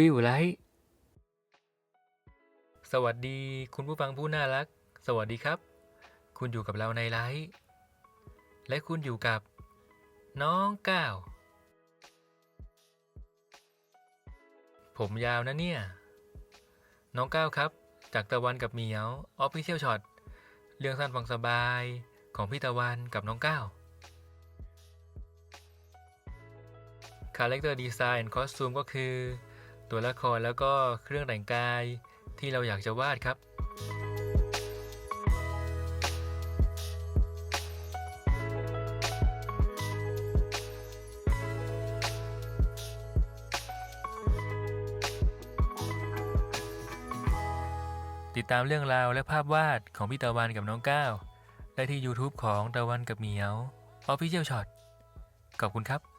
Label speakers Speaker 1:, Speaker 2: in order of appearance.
Speaker 1: ฟิลไลท์สวัสดีคุณผู้ฟังผู้น่ารัก สวัสดีครับ คุณอยู่กับเราในไลท์และคุณอยู่กับ น้องก้าวผมยาวนะเนี่ย น้องก้าวครับ จากตะวันกับเหมียวออฟฟิเชียลช็อตเรื่องสั้นฟังสบายของพี่ตะวันกับน้องก้าวคาแรคเตอร์ดีไซน์คอสตูมก็คือ ตัวละครแล้วก็เครื่องแต่งกายที่เราอยากจะวาดครับติดตามเรื่องราวและภาพวาดของพี่ตะวันกับน้องก้าวได้ที่ YouTube ของตะวันกับเหมียว Official Shot ขอบคุณครับ